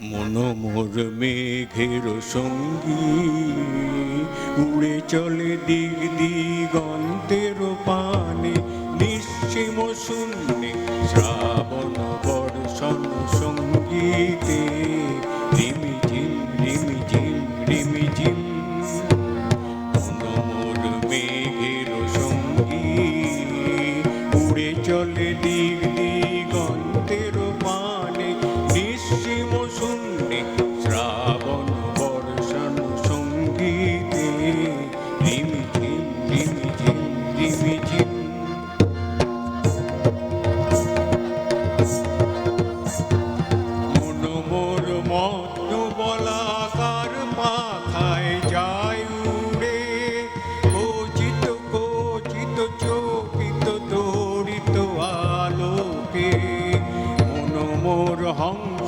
মনোমোর মেঘের সঙ্গী। উড়ে চলে দিক দিগন্তের পানে নিশ্চিম শূন্যে শ্রাবণ বর্ষণ সঙ্গীতে রিমি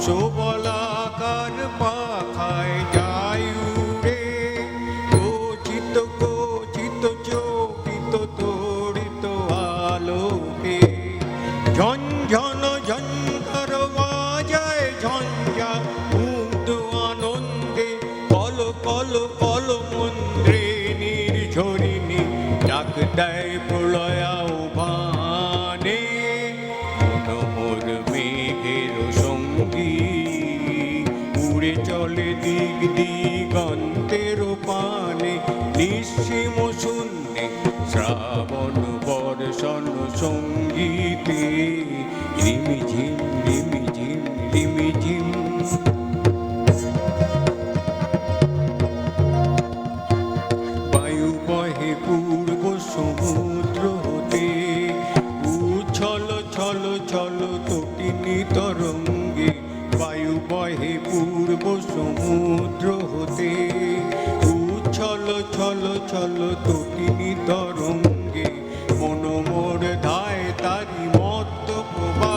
হংস বলাকার পাখায় যায় উড়ে কচিত কচিত চকিত তরিত আলোকে। ঝঞ্ঝন ঝঞ্ঝর বাজায় ঝঞ্ঝা, মুগ্ধ আনন্দে কল কল কল মন্দ্রে নির্ঝরিণী ডাক দেয় প্রলয়াও ভানে উড়ে চলে দিক দিগন্তের পানে নিঃসীম শূন্যে শ্রাবণ বর্ষণ সঙ্গীতে। রিমি ঝিম রিমি ঝিম রিমি ঝিম। বায়ু বহে পূর্ব সমুদ্র হতে উছল ছল ছল তটিনী তরঙ্গে। বায়ু বহে পূর্ব সমুদ্র হতে উচ্ছল ছল ছল তটিনী তরঙ্গে। মনোমর ধায় তারি মত প্রবাহে